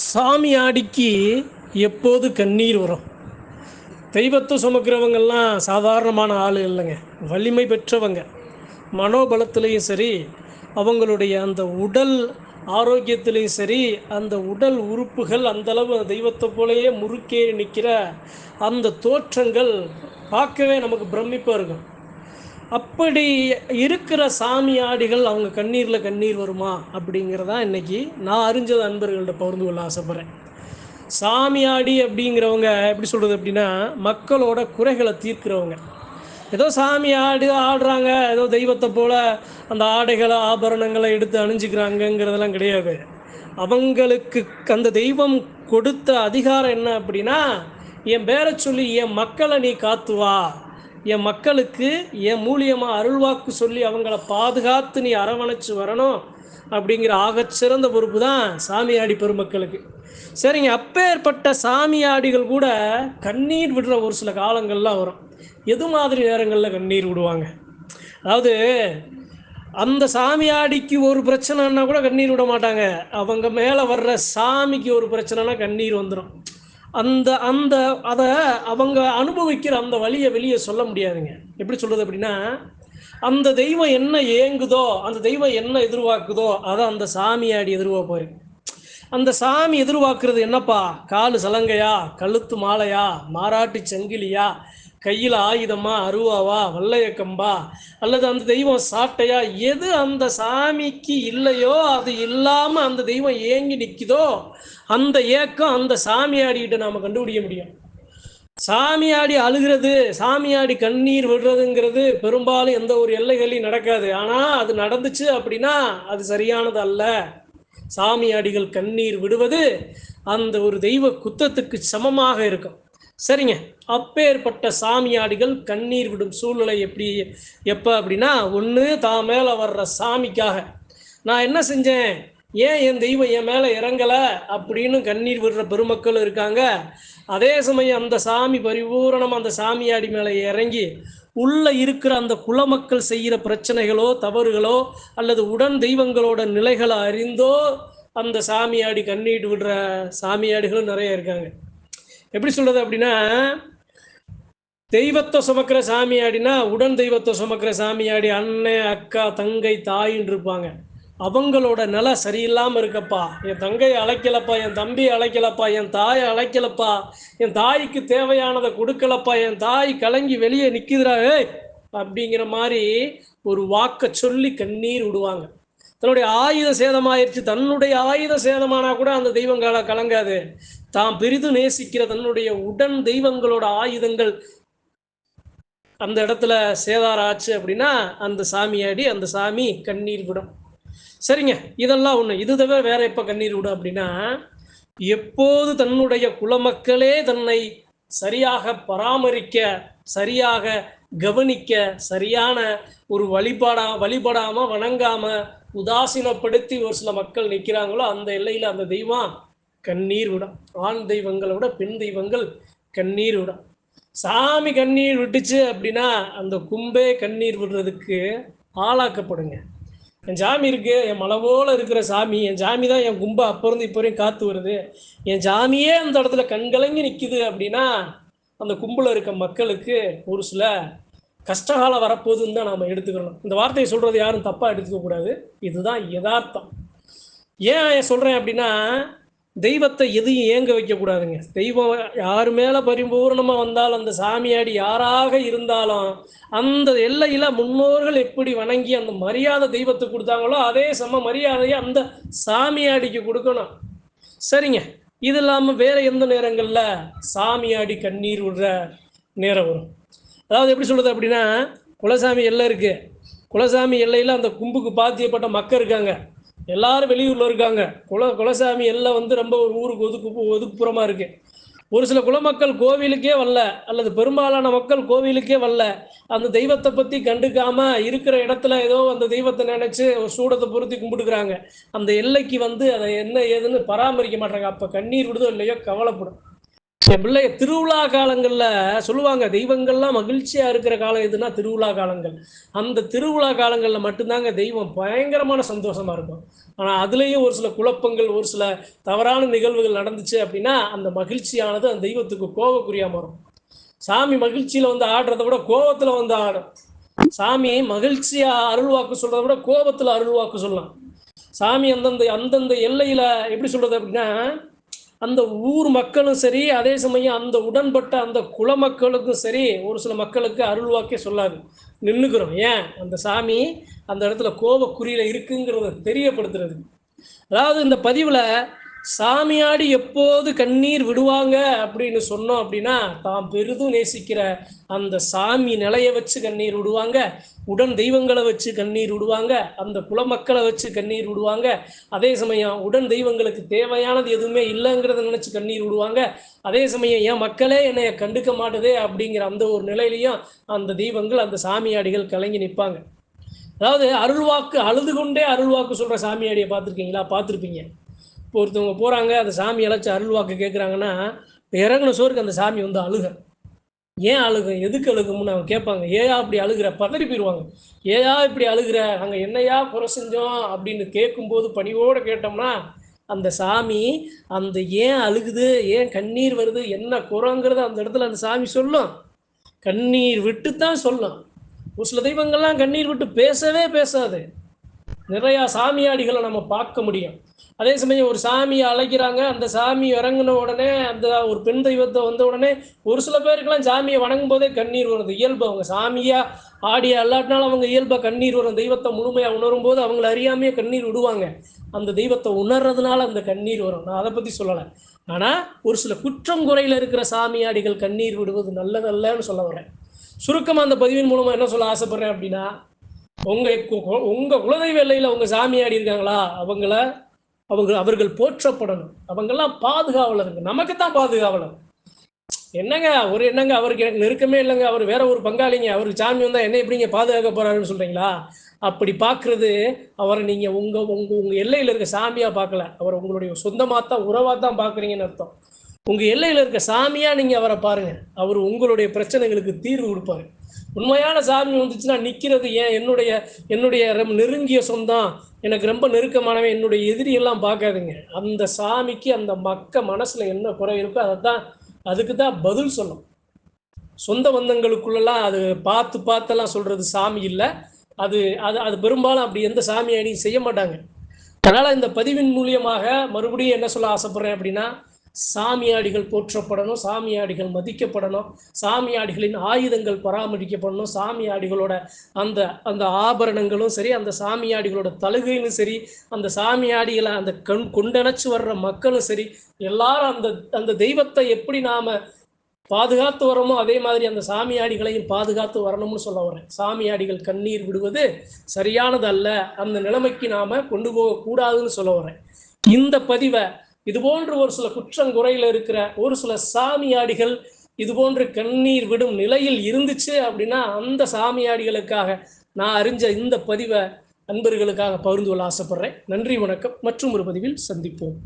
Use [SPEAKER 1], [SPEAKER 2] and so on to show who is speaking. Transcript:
[SPEAKER 1] சாமியாடிக்கு எப்போது கண்ணீர் வரும்? தெய்வத்தை சுமக்கிறவங்கெல்லாம் சாதாரணமான ஆள் இல்லைங்க. வலிமை பெற்றவங்க. மனோபலத்திலையும் சரி அவங்களுடைய அந்த உடல் ஆரோக்கியத்திலையும் சரி அந்த உடல் உறுப்புகள் அந்தளவு தெய்வத்தை போலேயே முறுக்கே நிற்கிற அந்த தோற்றங்கள் பார்க்கவே நமக்கு பிரமிப்பாக இருக்கும். அப்படி இருக்கிற சாமியாடிகள் அவங்க கண்ணீரில் கண்ணீர் வருமா அப்படிங்கிறதா இன்னைக்கு நான் அறிஞ்சது அன்பர்கள்ட்ட பகிர்ந்து கொள்ள ஆசைப்பட்றேன். சாமியாடி அப்படிங்கிறவங்க எப்படி சொல்கிறது அப்படின்னா மக்களோட குறைகளை தீர்க்கிறவங்க. ஏதோ சாமி ஆடு ஆடுறாங்க ஏதோ தெய்வத்தை போல் அந்த ஆடைகளை ஆபரணங்களை எடுத்து அணிஞ்சிக்கிறாங்கங்கிறதெல்லாம் கிடையாது. அவங்களுக்கு அந்த தெய்வம் கொடுத்த அதிகாரம் என்ன அப்படின்னா என் பேரை சொல்லி என் மக்களை நீ காத்துவா என் மக்களுக்கு என் மூலியமாக அருள்வாக்கு சொல்லி அவங்கள பாதுகாத்து நீ அரவணைச்சு வரணும் அப்படிங்கிற ஆகச்சிறந்த பொறுப்பு தான் சாமியாடி பெருமக்களுக்கு. சரிங்க அப்பேற்பட்ட சாமியாடிகள் கூட கண்ணீர் விடுற ஒரு சில காலங்கள்லாம் வரும். எது மாதிரி நேரங்களில் கண்ணீர் விடுவாங்க? அதாவது அந்த சாமியாடிக்கு ஒரு பிரச்சனைன்னா கூட கண்ணீர் விட மாட்டாங்க. அவங்க மேலே வர்ற சாமிக்கு ஒரு பிரச்சனைனா கண்ணீர் வந்துடும் அந்த அந்த அதை அவங்க அனுபவிக்கிற அந்த வழியை வெளியே சொல்ல முடியாதுங்க. எப்படி சொல்கிறது அப்படின்னா அந்த தெய்வம் என்ன ஏங்குதோ அந்த தெய்வம் என்ன எதிர்பார்க்குதோ அதை அந்த சாமியாடி எதிர்பார்ப்பாரு. அந்த சாமி எதிர்பார்க்கறது என்னப்பா? காலு சலங்கையா? கழுத்து மாலையா? மாராட்டு சங்கிலியா? கையில் ஆயுதமா? அருவாவா? வல்லையக்கம்பா அல்லது அந்த தெய்வம் சாட்டையா? எது அந்த சாமிக்கு இல்லையோ அது இல்லாமல் அந்த தெய்வம் ஏங்கி நிற்குதோ அந்த ஏக்கம் அந்த சாமியாடிகிட்ட நாம் கண்டுபிடிக்க முடியும். சாமியாடி அழுகிறது சாமியாடி கண்ணீர் விடுறதுங்கிறது பெரும்பாலும் எந்த ஒரு எல்லைகளையும் நடக்காது. ஆனால் அது நடந்துச்சு அப்படின்னா அது சரியானது அல்ல. சாமியாடிகள் கண்ணீர் விடுவது அந்த ஒரு தெய்வ குத்தத்துக்கு சமமாக இருக்கும். சரிங்க. அப்பேற்பட்ட சாமியாடிகள் கண்ணீர் விடும் சூழ்நிலை எப்படி எப்போ அப்படின்னா ஒன்று தான் மேலே வர்ற சாமிக்காக. நான் என்ன செஞ்சேன்? ஏன் என் தெய்வம் என் மேலே இறங்கலை அப்படின்னு கண்ணீர் விடுற பெருமக்கள் இருக்காங்க. அதே சமயம் அந்த சாமி பரிபூரணம் அந்த சாமியாடி மேலே இறங்கி உள்ள இருக்கிற அந்த குலமக்கள் செய்கிற பிரச்சனைகளோ தவறுகளோ அல்லது உடன் தெய்வங்களோட நிலைகளை அறிந்தோ அந்த சாமியாடி கண்ணீட்டு விடுற சாமியாடிகளும் நிறைய இருக்காங்க. எப்படி சொல்றது அப்படின்னா தெய்வத்தை சுமக்கிற சாமியாடினா உடன் தெய்வத்தை சுமக்கிற சாமியாடி அண்ணன் அக்கா தங்கை தாயின்னு இருப்பாங்க. அவங்களோட நிலை சரியில்லாமல் இருக்கப்பா. என் தங்கையை அழைக்கலப்பா என் தம்பி அழைக்கலப்பா என் தாயை அழைக்கலப்பா என் தாய்க்கு தேவையானதை கொடுக்கலப்பா என் தாய் கலங்கி வெளியே நிற்கிறா அப்படிங்கிற மாதிரி ஒரு வாக்கை சொல்லி கண்ணீர் விடுவாங்க. தன்னுடைய ஆயுத சேதமாயிருச்சு. தன்னுடைய ஆயுத சேதமானா கூட அந்த தெய்வங்கள கலங்காது. தாம் பெரிது நேசிக்கிற தன்னுடைய உடன் தெய்வங்களோட ஆயுதங்கள் அந்த இடத்துல சேதாரம் ஆச்சு அப்படின்னா அந்த சாமியாடி அந்த சாமி கண்ணீர் விடும். சரிங்க இதெல்லாம் ஒன்று இது தவிர வேற எப்போ கண்ணீர் விடும் அப்படின்னா எப்போது தன்னுடைய குலமக்களே தன்னை சரியாக பராமரிக்க சரியாக கவனிக்க சரியான ஒரு வழிபாடா வழிபடாம வணங்காம உதாசீனப்படுத்தி ஒரு சில மக்கள் நிற்கிறாங்களோ அந்த எல்லையில் அந்த தெய்வம் கண்ணீர் விடும் ஆண் தெய்வங்களை விட பெண் தெய்வங்கள் கண்ணீர் விடும் சாமி கண்ணீர் விட்டுச்சு அப்படின்னா அந்த கும்பே கண்ணீர் விடுறதுக்கு ஆளாக்கப்படுங்க. என் ஜாமி இருக்கு என் மலவோல இருக்கிற சாமி என் சாமி தான் என் கும்பை. அப்போ இருந்து இப்போ வரையும் காத்து வருது. என் ஜாமியே அந்த இடத்துல கண்கலங்கி நிற்குது அப்படின்னா அந்த கும்பல இருக்க மக்களுக்கு ஒரு சில கஷ்டகாலம் வரப்போகுதுன்னு தான் நாம் எடுத்துக்கணும் இந்த வார்த்தையை சொல்கிறது யாரும் தப்பாக எடுத்துக்க கூடாது. இதுதான் யதார்த்தம். ஏன் சொல்கிறேன் அப்படின்னா தெய்வத்தை எதையும் ஏங்க வைக்கக்கூடாதுங்க. தெய்வம் யார் மேலே பரிபூர்ணமாக வந்தாலும் அந்த சாமியாடி யாராக இருந்தாலும் அந்த எல்லையில் முன்னோர்கள் எப்படி வணங்கி அந்த மரியாதை தெய்வத்துக்கு கொடுத்தாங்களோ அதே சம மரியாதையை அந்த சாமியாடிக்கு கொடுக்கணும். சரிங்க. இது இல்லாமல் வேற எந்த நேரங்களில் சாமியாடி கண்ணீர் விடுற நேரம் வரும்? அதாவது எப்படி சொல்கிறது அப்படின்னா குலசாமி எல்லை இருக்குது குலசாமி எல்லையில் அந்த கும்புக்கு பாத்தியப்பட்ட மக்கள் இருக்காங்க. எல்லாரும் வெளியூரில் இருக்காங்க. குல குலசாமி எல்லாம் வந்து ரொம்ப ஒரு ஊருக்கு ஒதுக்கு ஒதுக்குப்புறமாக இருக்குது ஒரு சில குலமக்கள் கோவிலுக்கே வரல அல்லது பெரும்பாலான மக்கள் கோவிலுக்கே வரல. அந்த தெய்வத்தை பற்றி கண்டுக்காம இருக்கிற இடத்துல ஏதோ அந்த தெய்வத்தை நினச்சி ஒரு சூடத்தை பொருத்தி கும்பிட்டுக்கிறாங்க. அந்த எல்லைக்கு வந்து அதை என்ன ஏதுன்னு பராமரிக்க மாட்டாங்க. அப்போ கண்ணீர் விடுதோ இல்லையோ கவலைப்படும். என் பிள்ளைய திருவிழா காலங்களில் சொல்லுவாங்க தெய்வங்கள்லாம் மகிழ்ச்சியாக இருக்கிற காலம் எதுனா திருவிழா காலங்கள். அந்த திருவிழா காலங்களில் மட்டும்தாங்க தெய்வம் பயங்கரமான சந்தோஷமாக இருக்கும். ஆனால் அதுலேயும் ஒரு சில குழப்பங்கள் ஒரு சில தவறான நிகழ்வுகள் நடந்துச்சு அப்படின்னா அந்த மகிழ்ச்சியானது அந்த தெய்வத்துக்கு கோபக்குரியா மாறும். சாமி மகிழ்ச்சியில் வந்து ஆடுறதை விட கோபத்தில் வந்து ஆடும். சாமி மகிழ்ச்சியாக அருள்வாக்கு சொல்கிறத விட கோபத்தில் அருள்வாக்கு சொல்லலாம். சாமி அந்தந்த அந்தந்த எல்லையில் எப்படி சொல்கிறது அப்படின்னா அந்த ஊர் மக்களும் சரி அதே சமயம் அந்த உடன்பட்ட அந்த குல மக்களுக்கும் சரி ஒரு சில மக்களுக்கு அருள்வாக்கே சொல்லாது. நின்றுக்கிறோம் ஏன்? அந்த சாமி அந்த இடத்துல கோபக்குறியில் இருக்குங்கிறத தெரியப்படுத்துறது. அதாவது இந்த பதிவில் சாமியாடி எப்போது கண்ணீர் விடுவாங்க அப்படின்னு சொன்னோம் அப்படின்னா தாம் பெரிதும் நேசிக்கிற அந்த சாமி நிலைய வச்சு கண்ணீர் விடுவாங்க. உடன் தெய்வங்களை வச்சு கண்ணீர் விடுவாங்க. அந்த குலமக்களை வச்சு கண்ணீர் விடுவாங்க. அதே சமயம் உடன் தெய்வங்களுக்கு தேவையானது எதுவுமே இல்லைங்கிறத நினச்சி கண்ணீர் விடுவாங்க. அதே சமயம் என் மக்களே என்னைய கண்டுக்க மாட்டுதே அப்படிங்கிற அந்த ஒரு நிலையிலையும் அந்த தெய்வங்கள் அந்த சாமியாடிகள் கலங்கி நிற்பாங்க. அதாவது அருள்வாக்கு அழுது கொண்டே அருள்வாக்கு சொல்கிற சாமியாடியை பார்த்துருக்கீங்களா? பார்த்துருப்பீங்க. இப்போ ஒருத்தவங்க போகிறாங்க அந்த சாமி அழைச்சி அருள்வாக்கு கேட்குறாங்கன்னா இறங்கின சோருக்கு அந்த சாமி வந்து அழுக. ஏன் அழுகும் எதுக்கு அழுகும்னு அவங்க கேட்பாங்க. ஏயா அப்படி அழுகிற? பதறி போயிடுவாங்க ஏயா இப்படி அழுகிற? அங்கே என்னையா குறை செஞ்சோம்? அப்படின்னு கேட்கும்போது பணிவோடு கேட்டோம்னா அந்த சாமி அந்த ஏன் அழுகுது? ஏன் கண்ணீர் வருது? என்ன குறைங்கிறத அந்த இடத்துல அந்த சாமி சொல்லும். கண்ணீர் விட்டு தான் சொல்லும். ஒரு சில தெய்வங்கள்லாம் கண்ணீர் விட்டு பேசவே பேசாது. நிறையா சாமியாடிகளை நம்ம பார்க்க முடியும். அதே சமயம் ஒரு சாமியை அழைக்கிறாங்க அந்த சாமி இறங்கின உடனே அந்த ஒரு பெண் தெய்வத்தை வந்த உடனே ஒரு சில பேருக்கெல்லாம் சாமியை வணங்கும் போதே கண்ணீர் வருது இயல்பு. அவங்க சாமியா ஆடிய அல்லாட்டினாலும் அவங்க இயல்பா கண்ணீர் வரும். தெய்வத்தை முழுமையாக உணரும் போது அவங்கள அறியாமையே கண்ணீர் விடுவாங்க. அந்த தெய்வத்தை உணர்றதுனால அந்த கண்ணீர் வரும். நான் அதை பற்றி சொல்லலை. ஆனால் ஒரு சில குற்றம் குறையில் இருக்கிற சாமியாடிகள் கண்ணீர் விடுவது நல்லதல்லன்னு சொல்ல வரேன் சுருக்கமாக அந்த பதிவின் மூலமாக என்ன சொல்ல ஆசைப்படுறேன் அப்படின்னா உங்கள் உங்கள் குலதெய்வ எல்லையில் உங்கள் சாமியாடி இருக்காங்களா? அவங்கள அவங்க அவர்கள் போற்றப்படணும். அவங்கெல்லாம் பாதுகாவலருங்க. நமக்கு தான் பாதுகாவலர். என்னங்க ஒரு என்னங்க அவருக்கு எனக்கு நெருக்கமே இல்லைங்க. அவர் வேற ஒரு பங்காளிங்க. அவருக்கு சாமி வந்தால் என்ன எப்படிங்க பாதுகாக்க போறாருன்னு சொல்றீங்களா? அப்படி பார்க்கறது அவரை நீங்க உங்க உங்க உங்க எல்லையில் இருக்க சாமியா பார்க்கல. அவர் உங்களுடைய சொந்தமாக தான் உறவாக தான் பார்க்குறீங்கன்னு அர்த்தம். உங்க எல்லையில் இருக்க சாமியா நீங்க அவரை பாருங்க. அவர் உங்களுடைய பிரச்சனைகளுக்கு தீர்வு கொடுப்பாரு. உண்மையான சாமி வந்துச்சுன்னா நிற்கிறது ஏன்? என்னுடைய என்னுடைய நெருங்கிய சொந்தம் எனக்கு ரொம்ப நெருக்கமானவன் என்னுடைய எதிரி எல்லாம் பார்க்காதுங்க. அந்த சாமிக்கு அந்த மக்க மனசில் என்ன குறை இருக்கோ அதை தான் அதுக்கு தான் பதில் சொல்லும் சொந்த பந்தங்களுக்குள்ளெல்லாம் அது பார்த்து பார்த்தெல்லாம் சொல்கிறது சாமி இல்லை. அது அது அது பெரும்பாலும் அப்படி எந்த சாமி அணியும் செய்ய மாட்டாங்க. அதனால் இந்த பதிவின் மூலியமாக மறுபடியும் என்ன சொல்ல ஆசைப்பட்றேன் அப்படின்னா சாமியாடிகள் போற்றப்படணும் சாமியாடிகள் மதிக்கப்படணும் சாமியாடிகளின் ஆயுதங்கள் பராமரிக்கப்படணும் சாமியாடிகளோட அந்த அந்த ஆபரணங்களும் சரி அந்த சாமியாடிகளோட தலுகையும் சரி அந்த சாமியாடிகளை அந்த கண் கொண்டணைச்சு வர்ற மக்களும் சரி எல்லாரும் அந்த அந்த தெய்வத்தை எப்படி நாம் பாதுகாத்து வரோமோ அதே மாதிரி அந்த சாமியாடிகளையும் பாதுகாத்து வரணும்னு சொல்ல வரேன் சாமியாடிகள் கண்ணீர் விடுவது சரியானது அல்ல அந்த நிலைமைக்கு நாம் கொண்டு போகக்கூடாதுன்னு சொல்ல வரேன் இந்த பதிவை இது போன்று ஒரு சில குற்றங்குறையில் இருக்கிற ஒரு சில சாமியாடிகள் இது போன்று கண்ணீர் விடும் நிலையில் இருந்துச்சு அப்படின்னா அந்த சாமியாடிகளுக்காக நான் அறிஞ்ச இந்த பதிவை நண்பர்களுக்காக பகிர்ந்து கொள்ள ஆசைப்படுறேன். நன்றி வணக்கம். மற்றும் ஒரு பதிவில் சந்திப்போம்.